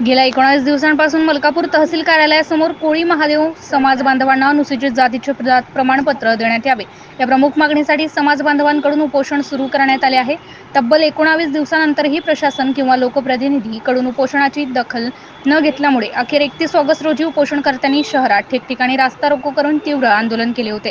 गेल्या एकोणावीस दिवसांपासून मलकापूर तहसील कार्यालयासमोर कोळी महादेव समाज बांधवांना अनुसूचित जातीचे प्रमाणपत्र देण्यात यावे. या प्रमुख मागणीसाठी समाज बांधवांकडून उपोषण सुरू करण्यात आले आहे. तब्बल एकोणावीस दिवसानंतरही प्रशासन किंवा लोकप्रतिनिधीकडून उपोषणाची दखल न घेतल्यामुळे अखेर एकतीस ऑगस्ट रोजी उपोषणकर्त्यांनी शहरात ठिकठिकाणी रास्ता रोको करून तीव्र आंदोलन केले होते.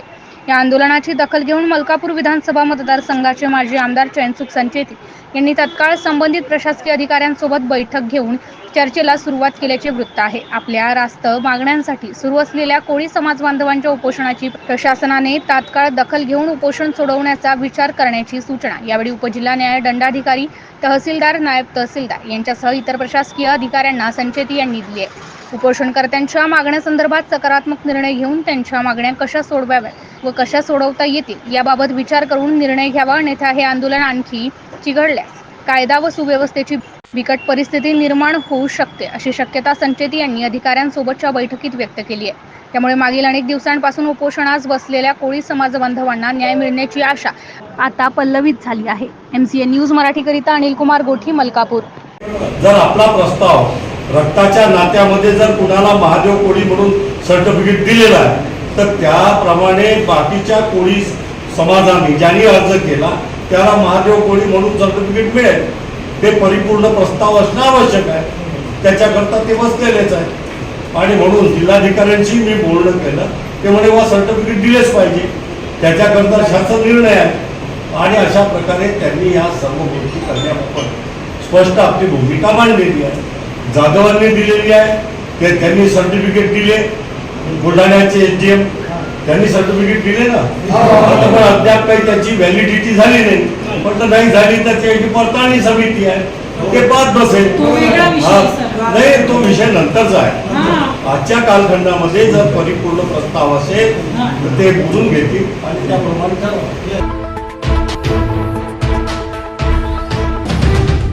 या आंदोलनाची दखल घेऊन मलकापूर विधानसभा मतदारसंघाचे माजी आमदार चैनसुख संचेती यांनी तत्काळ संबंधित प्रशासकीय अधिकाऱ्यांसोबत बैठक घेऊन चर्चेला सुरुवात केल्याचे वृत्त आहे. आपल्या रास्त मागण्यांसाठी सुरू असलेल्या कोळी समाज बांधवांच्या उपोषणाची प्रशासनाने तात्काळ दखल घेऊन उपोषण सोडवण्याचा विचार करण्याची सूचना यावेळी उपजिल्हा न्याय दंडाधिकारी तहसीलदार नायब तहसीलदार यांच्यासह इतर प्रशासकीय अधिकाऱ्यांना संचेती यांनी दिली आहे. उपोषणकर्त्यांच्या मागण्यासंदर्भात सकारात्मक निर्णय घेऊन त्यांच्या मागण्या कशा सोडवाव्यात व कशा सोडवता येतील याबाबत विचार करून निर्णय घ्यावा अन्यथा हे आंदोलन आणखी चिघडल्यास कायदा व सुव्यवस्थेची बिकट परिस्थिती निर्माण होऊ शकते अशी शक्यता संचेती यांनी अधिकाऱ्यांसोबतच्या बैठकीत व्यक्त केली आहे. त्यामुळे मागील अनेक दिवसांपासून उपोषणास बसलेल्या कोळी समाज बांधवांना न्याय मिळण्याची आशा आता पल्लवित झाली आहे. एम सी एन न्यूज मराठीकरिता अनिल कुमार गोठी मलकापूर. जर आपला प्रस्ताव रक्ताच्या नात्यामध्ये जर कुणाला महादेव कोळी म्हणून सर्टिफिकेट दिलेलं आहे तर त्याप्रमाणे बाकीच्या कोळी समाजाने ज्यांनी अर्ज केला त्याला महादेव कोळी म्हणून सर्टिफिकेट मिळेल. ते परिपूर्ण प्रस्ताव असणं आवश्यक आहे. त्याच्याकरता ते बसलेलेच आहे आणि म्हणून जिल्हाधिकाऱ्यांशी मी बोलणं केलं ते म्हणे वा सर्टिफिकेट दिलेच पाहिजे. त्याच्याकरता शासन निर्णय आहे. आणि अशा प्रकारे त्यांनी या सर्व गोष्टी करण्याबाबत स्पष्ट आपली भूमिका मांडलेली आहे. जाधवांनी दिलेली आहे ते त्यांनी सर्टिफिकेट दिले. बुलढाण्याचे एस डी एम त्यांनी सर्टिफिकेट दिले ना? पण अद्याप काही त्याची व्हॅलिडिटी झाली नाही. पण नाही झाली तर त्याची पडताळणी समिती आहे. ते पाच बसेल. हा. नाही तो विषय नंतरचा आहे. आजच्या कालखंडामध्ये जर परिपूर्ण प्रस्ताव असेल तर ते बुजून घेतील. आणि त्याप्रमाणे ठरवा.